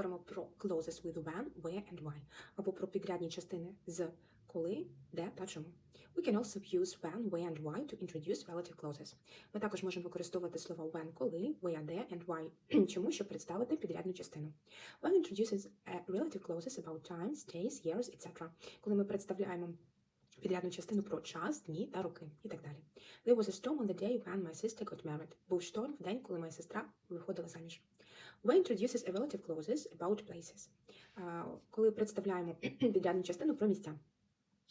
говоримо про clauses with when, where and why, або про підрядні частини з коли, де та чому. We can also use when, where and why to introduce relative clauses. Ми також можемо використовувати слова when, коли, where, де and why, чому, щоб представити підрядну частину. When introduces relative clauses about times, days, years, etc. Коли ми представляємо підрядну частину про час, дні та роки і так далі. There was a storm on the day when my sister got married. Був шторм в день, коли моя сестра виходила заміж. When introduces a relative clauses about places. А, Коли представляємо підрядну частину про місця.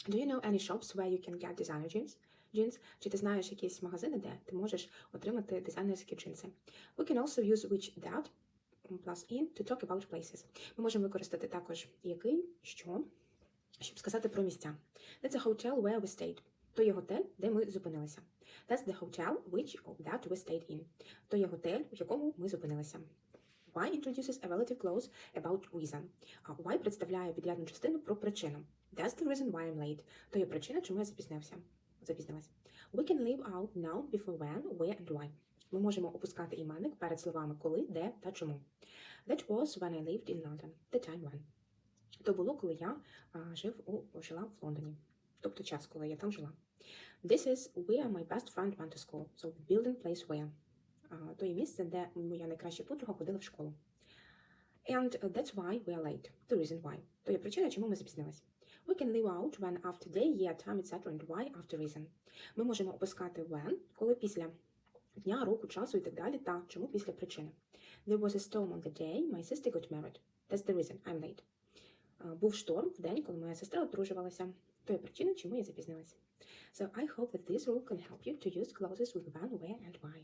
Do you know any shops where you can get designer jeans? Jeans? Чи ти знаєш якісь магазини, де ти можеш отримати дизайнерські джинси? We can also use which that plus in to talk about places. Ми можемо використати також який, що, щоб сказати про місця. That's a hotel where we stayed. То є готель, де ми зупинилися. That's the hotel which that we stayed in. То є готель, в якому ми зупинилися. Why introduces a relative clause about reason. А why представляє підрядну частину про причину. That's the reason why I'm late. То є причина, чому я запізнився. Запізнилась. We can leave out now before when, where and why. Ми можемо опускати іменник перед словами коли, де та чому. That was when I lived in London. The time when. То було, коли я жив у жила в Лондоні. Тобто час, коли я там жила. This is where my best friend went to school. So building place where. То є місце, де моя найкраща подруга ходила в школу. And uh, that's why we are late. The reason why. То є причина, чому ми запізнились. We can leave out when after day, year, time, etc. and why after reason. Ми можемо опускати when, коли після дня, року, часу і так далі, та чому після причини. There was a storm on the day my sister got married. That's the reason I'm late. Був шторм в день, коли моя сестра одружувалася. То є причина, чому я запізнилася. So I hope that this rule can help you to use clauses with when, where and why.